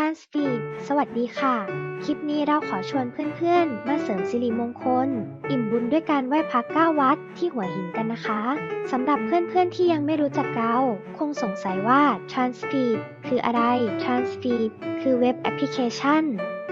Transfeed สวัสดีค่ะ คลิปนี้เราขอชวนเพื่อนๆ มาเสริมสิริมงคล อิ่มบุญด้วยการไหว้พระเก้าวัดที่หัวหินกันนะคะสำหรับเพื่อนๆที่ยังไม่รู้จักเราคงสงสัยว่า Transfeed คืออะไร Transfeed คือเว็บแอปพลิเคชัน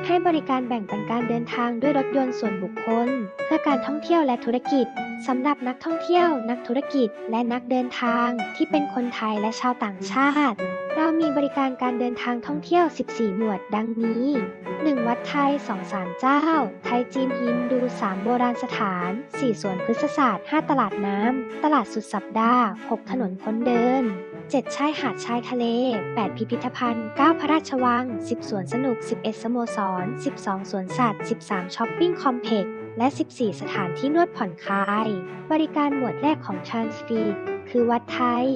ให้บริการแบ่งปันการเดินทางด้วยรถยนต์ส่วนบุคคล เพื่อการท่องเที่ยวและธุรกิจสำหรับนักท่องเที่ยว นักธุรกิจ และนักเดินทางที่เป็นคนไทยและชาวต่างชาติ เรามีบริการการเดินทางท่องเที่ยว 14 หมวดดังนี้ 1. วัดไทย 2 ศาลเจ้า ไทยจีนฮินดู 3 โบราณสถาน 4 สวนพฤกษศาสตร์ 5 ตลาดน้ำ ตลาดสุดสัปดาห์ 6 ถนนคนเดิน 7 ชายหาดชายทะเล 8 พิพิธภัณฑ์ 9 พระราชวัง 10 สวนสนุก 11 สโมสร 12 สวนสัตว์ 13 ช้อปปิ้งคอมเพล็กซ์ และ 14 สถานที่นวดผ่อนคลาย บริการหมวดแรกของ t r a n s f e e คือวัดไทย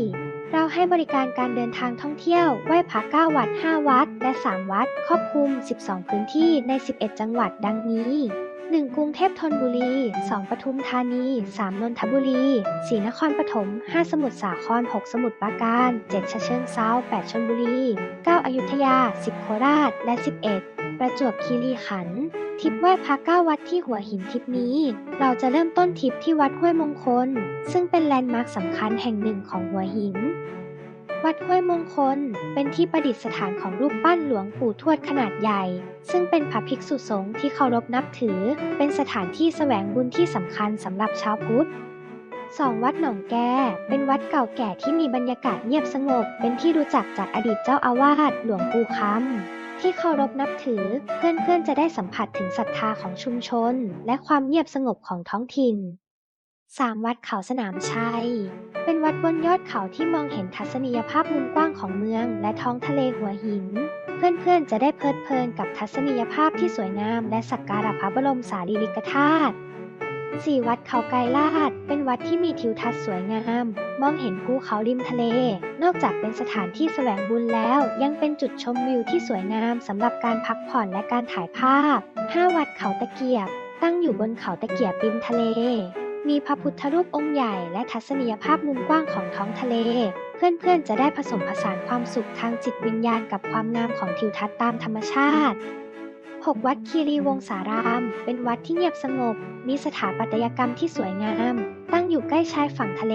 เราให้บริการการเดินทางท่องเที่ยว ไหว้พระ9วัด 5 วัด และ 3 วัด ครอบคลุม 12 พื้นที่ใน 11 จังหวัดดังนี้ 1. กรุงเทพธนบุรี 2. ปทุมธานี 3. นนทบุรี 4. นครปฐม 5. สมุทรสาคร 6. สมุทรปราการ 7. ฉะเชิงเซา 8. ชลบุรี 9. อยุธยา 10. โคราช และ 11. ประจวบคีรีขันธ์ทริปไหว้พระเก้าวัดที่หัวหินทริปนี้ เราจะเริ่มต้นทริปที่วัดห้วยมงคล ซึ่งเป็นแลนด์มาร์คสำคัญแห่งหนึ่งของหัวหิน วัดห้วยมงคล เป็นที่ประดิษฐานของรูปปั้นหลวงปู่ทวดขนาดใหญ่ ซึ่งเป็นพระภิกษุสงฆ์ที่เคารพนับถือ เป็นสถานที่แสวงบุญที่สำคัญสำหรับชาวพุทธ 2. วัดหนองแก เป็นวัดเก่าแก่ที่มีบรรยากาศเงียบสงบ เป็นที่รู้จักจากอดีตเจ้าอาวาสหลวงปู่คำ ที่เคารพนับถือ เพื่อนๆจะได้สัมผัสถึงศรัทธาของชุมชน และความเงียบสงบของท้องถิ่น 3. วัดเขาสนามชัย เป็นวัดบนยอดเขาที่มองเห็นทัศนียภาพมุมกว้างของเมือง และท้องทะเลหัวหิน เพื่อนๆจะได้เพลิดเพลินกับทัศนียภาพที่สวยงาม และสักการะพระบรมสารีริกธาตุ 4. วัดเขาไกรลาด เป็นวัดที่มีทิวทัศน์สวยงาม มองเห็นภูเขาริมทะเล นอกจากเป็นสถานที่แสวงบุญแล้ว ยังเป็นจุดชมวิวที่สวยงามสำหรับการพักผ่อนและการถ่ายภาพ 5. วัดเขาตะเกียบ ตั้งอยู่บนเขาตะเกียบริมทะเล มีพระพุทธรูปองค์ใหญ่และทัศนียภาพมุมกว้างของท้องทะเล เพื่อนๆ จะได้ผสมผสานความสุขทางจิตวิญญาณกับความงามของทิวทัศน์ตามธรรมชาติ 6 วัดคีรีวงศาราม เป็นวัดที่เงียบสงบ มีสถาปัตยกรรมที่สวยงาม ตั้งอยู่ใกล้ชายฝั่งทะเล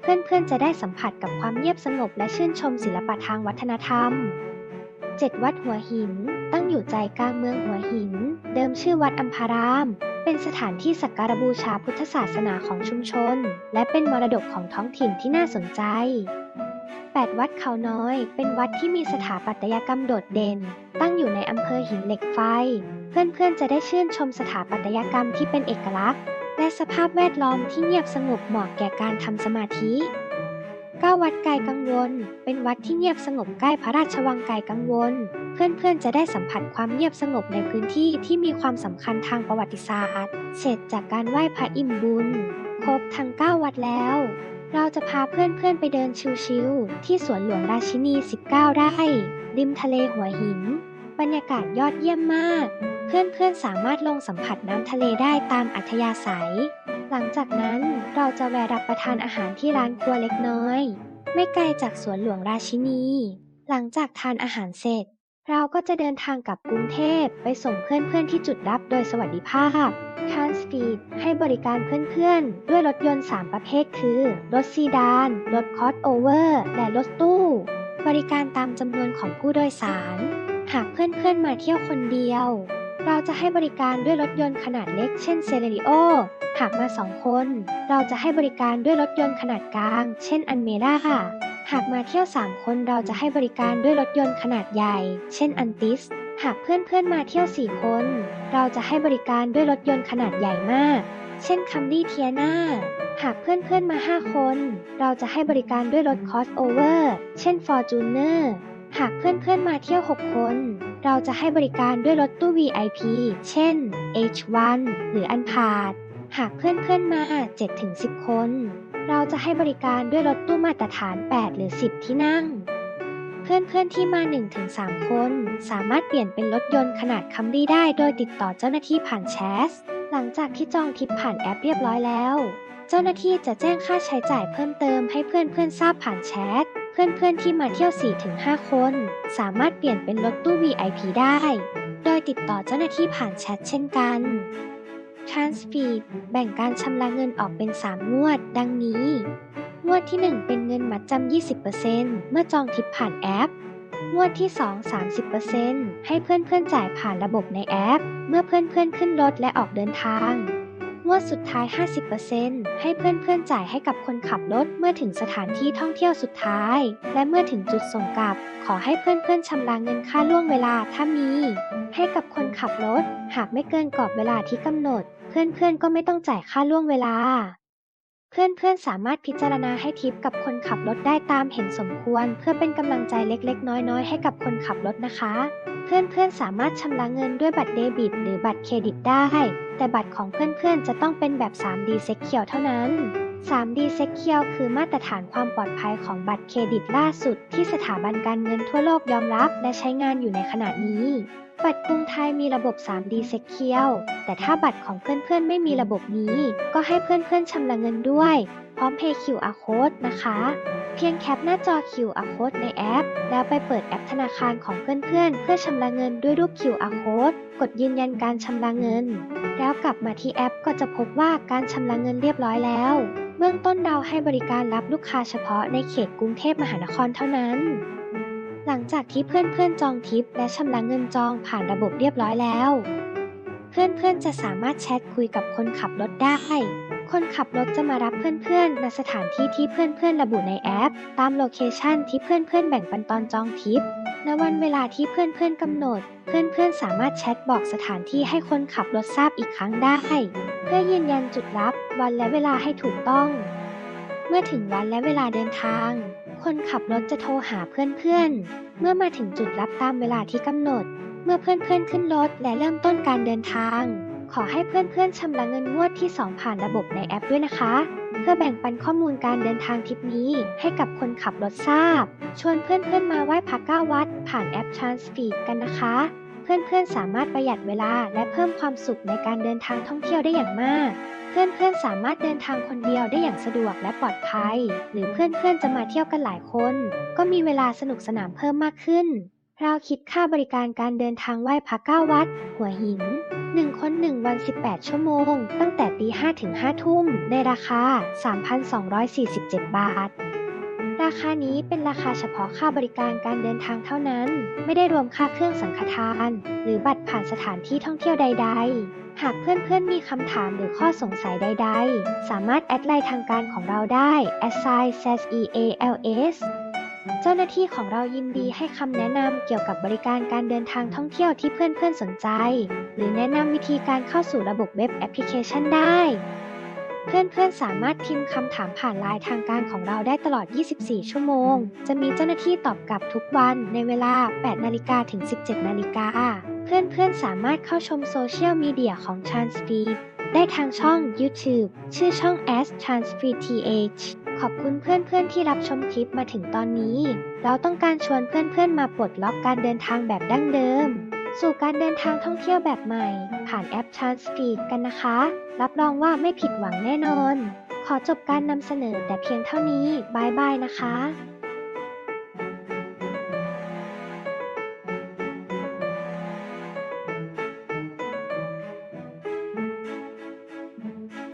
เพื่อนๆ จะได้สัมผัสกับความเงียบสงบและชื่นชมศิลปะทางวัฒนธรรม 7 วัดหัวหิน ตั้งอยู่ใจกลางเมืองหัวหิน เดิมชื่อวัดอัมพาราม เป็นสถานที่สักการบูชาพุทธศาสนาของชุมชน และเป็นมรดกของท้องถิ่นที่น่าสนใจ 8 วัดเขาน้อย เป็นวัดที่มีสถาปัตยกรรมโดดเด่น ตั้งอยู่ในอำเภอหินเหล็กไฟ เพื่อนๆจะได้ชื่นชมสถาปัตยกรรมที่เป็นเอกลักษณ์ และสภาพแวดล้อมที่เงียบสงบเหมาะแก่การทำสมาธิ9วัดไกลกังวล เป็นวัดที่เงียบสงบใกล้พระราชวังไกลกังวล เพื่อนๆจะได้สัมผัสความเงียบสงบในพื้นที่ที่มีความสำคัญทางประวัติศาสตร์ เสร็จจากการไหว้พระอิ่มบุญ ครบทั้ง 9 วัดแล้ว เราจะพาเพื่อนๆไปเดินชิลๆที่สวนหลวงราชินี 19 ไร่ริมทะเลหัวหิน บรรยากาศยอดเยี่ยมมาก เพื่อนๆสามารถลงสัมผัสน้ำทะเลได้ตามอัธยาศัย หลังจากนั้นเราจะแวะรับประทานอาหารที่ร้านครัวเล็กน้อย ไม่ไกลจากสวนหลวงราชินี หลังจากทานอาหารเสร็จ เราก็จะเดินทางกลับกรุงเทพไปส่งเพื่อนๆที่จุดรับโดยสวัสดิภาพ Transfeed ให้บริการเพื่อนๆ ด้วยรถยนต์ 3 ประเภทคือ รถซีดาน รถคอสโอเวอร์ และรถตู้ บริการตามจำนวนของผู้โดยสาร หากเพื่อนๆมาเที่ยวคนเดียว เราจะให้บริการด้วยรถยนต์ขนาดเล็ก เช่นเซเลริโอหากมาสองคน เราจะให้บริการด้วยรถยนต์ขนาดกลาง เช่นอันเมร่า หากมาเที่ยว 3 คนเราจะให้บริการด้วยรถยนต์ขนาดใหญ่ เช่นอันติส หากเพื่อนๆมาเที่ยว 4 คน เราจะให้บริการด้วยรถยนต์ขนาดใหญ่มาก เช่นคัมรี่เทียนาหากเพื่อนๆมา 5 คน เราจะให้บริการด้วยรถคอสโอเวอร์ เช่น Fortuner หากเพื่อนๆมาเที่ยว 6 คน เราจะให้บริการด้วยรถตู้ VIP เช่น H1 หรืออันพาดหากเพื่อนๆมา 7-10 คน เราจะให้บริการด้วยรถตู้มาตรฐาน 8 หรือ 10 ที่นั่ง เพื่อนๆที่มา 1-3 คน สามารถเปลี่ยนเป็นรถยนต์ขนาดคัมรี่ได้โดยติดต่อเจ้าหน้าที่ผ่านแชทหลังจากที่จองทริปผ่านแอปเรียบร้อยแล้ว เจ้าหน้าที่จะแจ้งค่าใช้จ่ายเพิ่มเติมให้เพื่อนๆทราบผ่านแชทเพื่อนๆที่มาเที่ยว 4-5 คน สามารถเปลี่ยนเป็นรถตู้ VIP ได้ โดยติดต่อเจ้าหน้าที่ผ่านแชทเช่นกัน Transfeed แบ่งการชำระเงินออกเป็น 3 งวด ดังนี้ งวดที่ 1 เป็นเงินมัดจำ 20%เมื่อจองทริปผ่านแอป งวดที่ 2 30%ให้เพื่อนๆจ่ายผ่านระบบในแอป เมื่อเพื่อนๆขึ้นรถและออกเดินทาง งวดสุดท้าย 50%ให้เพื่อนๆจ่ายให้กับคนขับรถเมื่อถึงสถานที่ท่องเที่ยวสุดท้าย และเมื่อถึงจุดส่งกลับ ขอให้เพื่อนๆชำระเงินค่าล่วงเวลาถ้ามี ให้กับคนขับรถ หากไม่เกินกรอบเวลาที่กำหนด เพื่อนๆก็ไม่ต้องจ่ายค่าล่วงเวลาเพื่อนๆ สามารถพิจารณาให้ทิปกับคนขับรถได้ตามเห็นสมควร เพื่อเป็นกำลังใจเล็กๆ น้อยๆ ให้กับคนขับรถนะคะ เพื่อนๆสามารถชำระเงินด้วยบัตรเดบิต หรือบัตรเครดิตได้ แต่บัตรของเพื่อนๆ จะต้องเป็นแบบ 3D Secure เท่านั้น 3D Secure คือมาตรฐานความปลอดภัยของบัตรเครดิตล่าสุด ที่สถาบันการเงินทั่วโลกยอมรับและใช้งานอยู่ในขณะนี้บัตรกรุงไทยมีระบบ 3D Secure แต่ถ้าบัตรของเพื่อนๆ ไม่มีระบบนี้ ก็ให้เพื่อนๆชำระเงินด้วย พร้อม Pay QR Code นะคะ เพียงแคปหน้าจอ QR Code ในแอป แล้วไปเปิดแอปธนาคารของเพื่อนๆ เพื่อชำระเงินด้วยรูป QR Code กดยืนยันการชำระเงิน แล้วกลับมาที่แอปก็จะพบว่าการชำระเงินเรียบร้อยแล้ว เบื้องต้นเราให้บริการรับลูกค้าเฉพาะในเขตกรุงเทพมหานครเท่านั้น หลังจากที่เพื่อนๆจองทิป และชำระเงินจองผ่านระบบเรียบร้อยแล้ว เพื่อนๆจะสามารถแชทคุยกับคนขับรถได้ คนขับรถจะมารับเพื่อนๆณสถานที่ที่เพื่อนๆระบุในแอป ตามโลเคชันที่เพื่อนๆแบ่งปันตอนจองทริปณวันเวลาที่เพื่อนๆกำหนด เพื่อนๆสามารถแชทบอกสถานที่ให้คนขับรถทราบอีกครั้งได้ เพื่อยืนยันจุดรับ วันและเวลาให้ถูกต้อง เมื่อถึงวันและเวลาเดินทาง คนขับรถจะโทรหาเพื่อนๆ เมื่อมาถึงจุดรับตามเวลาที่กำหนด เมื่อเพื่อนๆขึ้นรถและเริ่มต้นการเดินทาง ขอให้เพื่อนๆชำระเงินงวดที่ 2 ผ่านระบบในแอปด้วยนะคะ เพื่อแบ่งปันข้อมูลการเดินทางทริปนี้ให้กับคนขับรถทราบ ชวนเพื่อนๆมาไหว้พระเก้าวัด ผ่านแอป Transfeed กันนะคะ เพื่อนๆสามารถประหยัดเวลาและเพิ่มความสุขในการเดินทางท่องเที่ยวได้อย่างมากเพื่อนๆ สามารถเดินทางคนเดียวได้อย่างสะดวกและปลอดภัย หรือเพื่อนๆ จะมาเที่ยวกันหลายคน ก็มีเวลาสนุกสนานเพิ่มมากขึ้น เราคิดค่าบริการการเดินทางไหว้พระเก้าวัด หัวหิน 1 คน 1 วัน 18 ชั่วโมง ตั้งแต่ตี5ถึง5ทุ่ม ในราคา 3,247 บาท ราคานี้เป็นราคาเฉพาะค่าบริการการเดินทางเท่านั้น ไม่ได้รวมค่าเครื่องสังฆทาน หรือบัตรผ่านสถานที่ท่องเที่ยวใด ๆหากเพื่อนๆ มีคำถามหรือข้อสงสัยใดๆ สามารถแอดไลน์ทางการของเราได้ assign eals เจ้าหน้าที่ของเรายินดีให้คำแนะนำเกี่ยวกับบริการการเดินทางท่องเที่ยวที่เพื่อนๆสนใจ หรือแนะนำวิธีการเข้าสู่ระบบเว็บแอปพลิเคชันได้ เพื่อนๆสามารถพิมพ์คำถามผ่านไลน์ทางการของเราได้ตลอด 24 ชั่วโมง จะมีเจ้าหน้าที่ตอบกลับทุกวันในเวลา 8 นาฬิกาถึง 17 นาฬิกา เพื่อนๆสามารถเข้าชมโซเชียลมีเดียของ Transfeed ได้ทางช่อง YouTube ชื่อช่อง S Transfeed th ขอบคุณเพื่อนๆที่รับชมคลิปมาถึงตอนนี้ เราต้องการชวนเพื่อนๆมาปลดล็อกการเดินทางแบบดั้งเดิม สู่การเดินทางท่องเที่ยวแบบใหม่ ผ่านแอป Transfeed กันนะคะ รับรองว่าไม่ผิดหวังแน่นอน ขอจบการนำเสนอแต่เพียงเท่านี้บายบายนะคะ